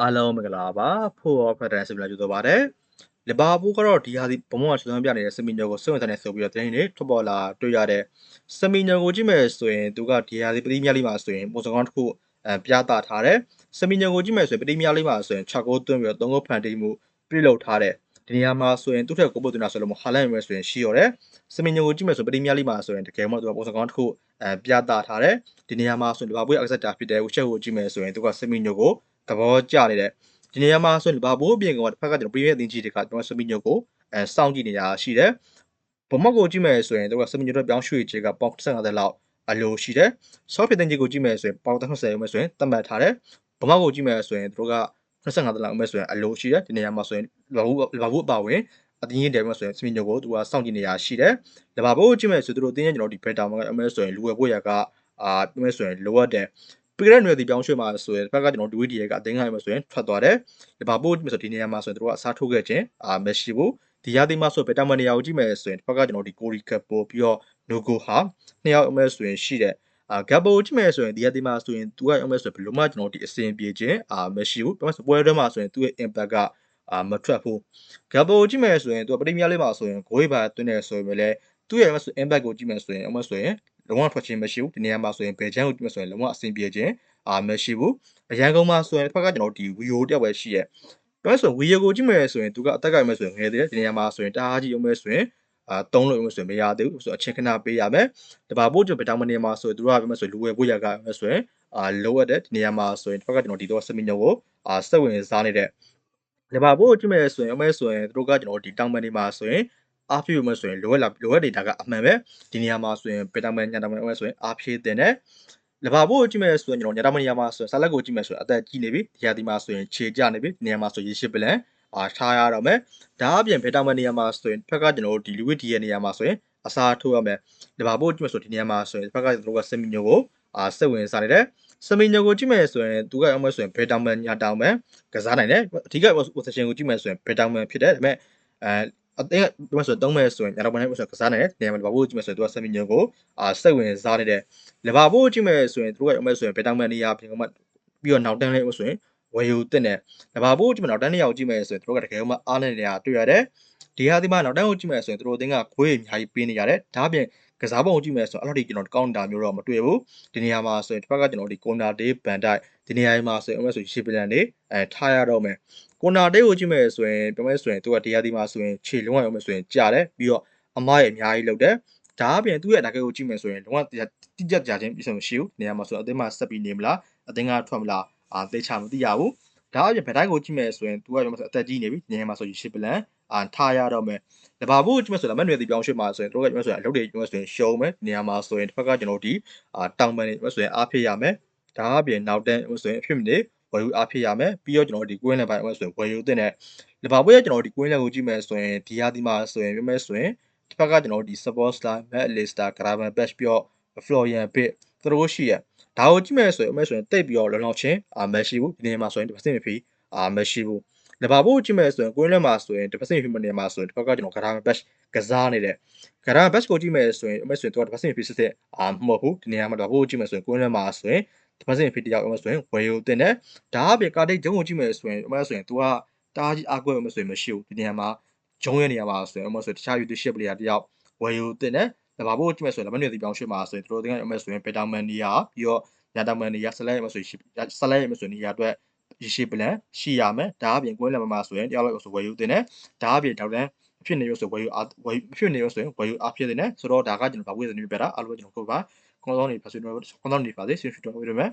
အားလုံးမင်္ဂလာပါဖို့ရောဖက်ဒရယ်စီမလာကြိုဆိုပါတယ်လီဗာပူးကတော့ဒီဟာဒီဘုံဘုံကဆွမ်းပြနေတဲ့စမီညိုကိုစွန့်ဝင်တဲ့ဆိုပြီးတော့တင်းနေထွက်ပေါ်လာတွေ့ရတဲ့စမီညိုကိုကြည့်မယ်ဆိုရင်သူကဒီဟာဒီပတိမြလေးမှာဆိုရင်ပုံစံကောင်းတစ်ခုအဲပြသထားတယ်စမီညိုကိုကြည့်မယ်ဆိုရင်ပတိမြလေးမှာဆိုရင်6ကိုသွင်းပြီးတော့3ကိုဖန်တီးမှုပြုလုပ်ထားတယ်ဒီနေရာမှာဆိုရင်သူ့ထက်ကိုပုတ်တင်တာဆိုလို့မဟာလန်ရဲဆိုရင်ရှိရတယ်စမီညိုကိုကြည့်မယ်ဆိုပတိမြလေးမှာဆိုရင်တကယ်မှသူကပုံစံကောင်းတစ်ခုအဲပြသထားတယ်ဒီနေရာမှာဆိုရင်လီဗာပူးရဲ့အဆက်တာဖြစ်တဲ့ဝချက်ကိုကြည့်မယ်ဆိုရင်သူကစမီညိုကို သဘောကျနေတဲ့ဒီနေရာမှာဆိုရင်ဘာဘိုးအပြင်ကတစ်ဖက်ကကျွန်တော်ပရီးမီးယားအသင်းကြီးတွေကကျွန်တော်စမီညိုကိုအဲစောင့်ကြည့်နေတာရှိတယ်။ဘုံမောက်ကိုကြည့်မယ်ဆိုရင်သူကစမီညိုတို့ပြောင်းရွှေ့ချေကပေါင်35လောက်အလိုရှိတယ်။ဆော့ဖစ်တင်ကြီးကိုကြည့်မယ်ဆိုရင်ပေါင်30ရုံပဲဆိုရင်သတ်မှတ်ထားတယ်။ဘုံမောက်ကိုကြည့်မယ်ဆိုရင်သူတို့က25လောက်ပဲဆိုရင်အလိုရှိတယ်။ဒီနေရာမှာဆိုရင်ဘာဘူးဘာဘူးအပါဝင်အတင်းကြီးတယ်မှာဆိုရင်စမီညိုကိုသူကစောင့်ကြည့်နေရရှိတယ်။ဒါဘာဘိုးကြည့်မယ်ဆိုသူတို့တင်းရင်ကျွန်တော်ဒီဘက်တာမှာအမဲဆိုရင်လူဝယ်ဖို့ရကအာအမဲဆိုရင်လိုအပ်တယ်။ ပြီးခဲ့တဲ့ຫນွေဒီပြောင်းရွှေ့မှာဆိုရင်ဘက်ကကျွန်တော်ဒူဝီဒီရဲ့ကအတင်းခိုင်းမှာဆိုရင်ထွက်သွားတယ်လီဗာပူးဆိုဒီနေရာမှာဆိုရင်တို့ကအစားထိုးခဲ့ခြင်းအာမရှိဘူးဒီရာသီမှာဆိုဘယ်တမန်နေရာကိုကြည့်မယ်ဆိုရင်တစ်ဖက်ကကျွန်တော်ဒီကိုရီကပ်ပိုပြီးတော့နိုဂိုဟာနှစ်ယောက်အမဲဆိုရင်ရှိတယ်အာဂပ်ပိုကြည့်မယ်ဆိုရင်ဒီရာသီမှာဆိုရင်သူကအမဲဆိုရင်ဘယ်လိုမှကျွန်တော်ဒီအစင်ပြေခြင်းအာမရှိဘူးပြောမယ်ဆိုပွဲတွဲမှာဆိုရင်သူ့ရဲ့ impact ကအာမထွက်ဘူးဂပ်ပိုကြည့်မယ်ဆိုရင်သူကပရိမီယာလေးမှာဆိုရင်ဂိုးဘာသွင်းနေဆိုရင်လည်းသူ့ရဲ့အမဲဆို impact ကိုကြည့်မယ်ဆိုရင်အမဲဆိုရင် လုံးဝထွက်ခြင်းမရှိဘူးဒီနေရာမှာဆိုရင်ဘယ်ချမ်းကိုကြည့်မယ်ဆိုရင်လုံးဝအဆင်ပြေခြင်းအာမရှိဘူးအရန်ကုန်မှာဆိုရင်တစ်ဖက်ကကျွန်တော်ဒီဝီယိုတယောက်ပဲရှိရဲ့ပြောဆိုဝီယိုကိုကြည့်မယ်ဆိုရင်သူကအသက်ကရမယ်ဆိုရင်ငယ်သေးတယ်ဒီနေရာမှာဆိုရင်တအားကြီးအောင်မယ်ဆိုရင်အာတုံးလို့မယ်ဆိုရင်မရသေးဘူးဆိုတော့အချင်းခဏပေးရမယ်တပါပို့ကျပတောင်မနေမှာဆိုရင်သူကပြောမယ်ဆိုလူဝယ်ဖို့ရကမယ်ဆိုရင်အာလိုအပ်တဲ့ဒီနေရာမှာဆိုရင်တစ်ဖက်ကကျွန်တော်ဒီတော့စမီညိုကိုအာစက်ဝင်စားနေတဲ့လဘာပို့ကြည့်မယ်ဆိုရင်အမဲဆိုရင်သူတို့ကကျွန်တော်ဒီတောင်မနေမှာဆိုရင် အားဖြည့်မယ်ဆိုရင်လိုအပ်လာလိုအပ် data ကအမှန်ပဲဒီနေရာမှာဆိုရင်ပတောင်မညတောင်မအမဲဆိုရင်အားဖြည့်တင်တယ်လဘာဘိုးကိုကြည့်မယ်ဆိုရင်ကျွန်တော်ညတာမနေရာမှာဆိုရင်ဆာလက်ကိုကြည့်မယ်ဆိုရင်အသက်ကြီးနေပြီဒီရာသီမှာဆိုရင်ခြေကျနေပြီဒီနေရာမှာဆိုရေရှိပလန်အာထားရတော့မယ်ဒါအပြင်ဖေတာမနေရာမှာဆိုရင်ဖက်ကကျွန်တော်ဒီလူဝစ်ဒီရဲ့နေရာမှာဆိုရင်အစားထိုးရမယ်လဘာဘိုးကြည့်မယ်ဆိုဒီနေရာမှာဆိုရင်ဖက်ကကျွန်တော်ကစမီညိုကိုအာစက်ဝင်စားနေတယ်စမီညိုကိုကြည့်မယ်ဆိုရင်သူကအောင်မယ်ဆိုရင်ဖေတာမန်ညာတောင်မယ်ကစားနိုင်တယ်အဓိက position ကိုကြည့်မယ်ဆိုရင်ဖေတာမန်ဖြစ်တယ်ဒါပေမဲ့အဲ အတင်းကဒီမှာဆိုတုံးမဲ့ဆိုရင်ညတော့မနေ့ဆိုကစားနိုင်တယ်နေရာမှာဘာလို့ကြည့်မယ်ဆိုရင်သူကစမီညိုကိုအာစိတ်ဝင်စားနေတဲ့လဘာဘိုးကြည့်မယ်ဆိုရင်သူတို့ကရမယ်ဆိုရင်ဘယ်တောင်မန်နေရာပြင်ကမှပြီးတော့နောက်တန်းလေးဆိုရင်ဝယ်ယူတင်တယ်လဘာဘိုးကြည့်မယ်နောက်တန်းနေရာကိုကြည့်မယ်ဆိုရင်သူတို့ကတကယ်မှအားနေနေရာတွေ့ရတယ်ဒီဟာဒီမှာနောက်တန်းကိုကြည့်မယ်ဆိုရင်သူတို့အတင်းကခွေးအများကြီးပေးနေရတယ်ဒါအပြင် ကစားပုံကိုကြည့်မယ်ဆိုတော့အဲ့လိုဒီကျွန်တော်ကောင်းတာမျိုးတော့မတွေ့ဘူးဒီနေရာမှာဆိုရင်တစ်ဖက်ကကျွန်တော်ဒီကွန်နာဒေးဘန်တိုက်ဒီနေရာမှာဆိုရင်အမဆိုရှေ့ပလန်နေအဲထားရတော့မယ်ကွန်နာဒေးကိုကြည့်မယ်ဆိုရင်ပြောမယ်ဆိုရင်သူကဒီဟာဒီမှာဆိုရင်ခြေလုံးဝရမယ်ဆိုရင်ကြာတယ်ပြီးတော့အမားရဲ့အများကြီးလောက်တယ်ဒါအပြင်သူ့ရဲ့အနာဂတ်ကိုကြည့်မယ်ဆိုရင်လုံးဝတိကျကြခြင်းပြည့်စုံရှိဘူးနေရာမှာဆိုတော့အသင်းမှာဆက်ပြီးနေမလားအသင်းကထွက်မလားအာသိချမသိရဘူးဒါအပြင်ဗတိုင်းကိုကြည့်မယ်ဆိုရင်သူကပြောမယ်ဆိုအသက်ကြီးနေပြီနေရာမှာဆိုရင်ရှေ့ပလန် အာထားရတော့မယ်လဘာဘူးကြည့်မယ်ဆိုတော့လက်နွယ်တီပြောင်းရွှေ့မှာဆိုရင်တို့ကကြည့်မယ်ဆိုရင်အလုပ်တွေကြည့်မယ်ဆိုရင်ရှုံးမယ်နေရာမှာဆိုရင်တစ်ဖက်ကကျွန်တော်ဒီအာတောင်ပန်နေဆိုရင်အားဖြစ်ရမယ်ဒါအပြင်နောက်တန်းဆိုရင်အဖြစ်မနေဝယ်ယူအားဖြစ်ရမယ်ပြီးတော့ကျွန်တော်ဒီကွင်းလည်းပိုင်းဆိုရင်ဝယ်ယူတဲ့လဘာဘူးရဲ့ကျွန်တော်ဒီကွင်းလည်းကိုကြည့်မယ်ဆိုရင်ဒီဟာဒီမှာဆိုရင်ပြောမယ်ဆိုရင်တစ်ဖက်ကကျွန်တော်ဒီ support line Matt Lister Graven Patch ပြီးတော့ Florian Bit သူတို့ရှိရဒါကိုကြည့်မယ်ဆိုရင်အမဲဆိုရင်တိတ်ပြီးတော့လုံလောက်ချင်းအာမရှိဘူးဒီနေရာမှာဆိုရင်တစ်စင်မဖီအာမရှိဘူး လဘာဘို့ကြည့်မယ်ဆိုရင်ကွင်းလက်မှာဆိုရင်တစ်ပတ်စင်ဖီမနေမှာဆိုရင်တစ်ဖက်ကကျွန်တော်ဂရာဘက်ကစားနေတဲ့ဂရာဘက်ကိုကြည့်မယ်ဆိုရင်အမဲဆိုရင်သူကတစ်ပတ်စင်ဖီစစ်စစ်အာမဟုတ်ဘူးဒီနေရာမှာလဘာဘို့ကြည့်မယ်ဆိုရင်ကွင်းလက်မှာဆိုရင်တစ်ပတ်စင်ဖီတယောက်အမဲဆိုရင်ဝယ်ယူတင်တယ်ဒါအပြင်ကာတိတ်ဂျုံကိုကြည့်မယ်ဆိုရင်အမဲဆိုရင်သူကတားကြီးအကွက်အမဲဆိုရင်မရှိဘူးဒီနေရာမှာဂျုံရဲ့နေရာမှာဆိုရင်အမဲဆိုရင်တခြားယူတစ်ရှစ်ပလေယာတယောက်ဝယ်ယူတင်တယ်ဒါဘာဘို့ကြည့်မယ်ဆိုရင်လမနေတီပြောင်းရွှေ့မှာဆိုရင်တို့တင်ကအမဲဆိုရင်ဘက်တာမန်နီယာပြီးတော့ညာတာမန်နီယာဆလဲရမယ်ဆိုရင်ဆလဲရမယ်ဆိုရင်နေရာအတွက် ရရှိပလန်ရှိရမယ်ဒါအပြင်ကွင်းလမ်းမှာဆိုရင်တယောက်လောက်ဆိုဝယ်ယူတင်တယ်ဒါအပြင်ဒေါက်တန်ဖြစ်နေရဆိုဝယ်ယူအားဝယ်ဖြစ်နေရဆိုရင်ဝယ်ယူအားဖြစ်နေတယ်ဆိုတော့ဒါကကျွန်တော်ဘာဝေးစနေပြတာအားလုံးကျွန်တော်ကိုပါကွန်တော်နေပါဆိုတော့ကွန်တော်နေပါစေဆွေးဆွေးတော်ဝေးရမယ်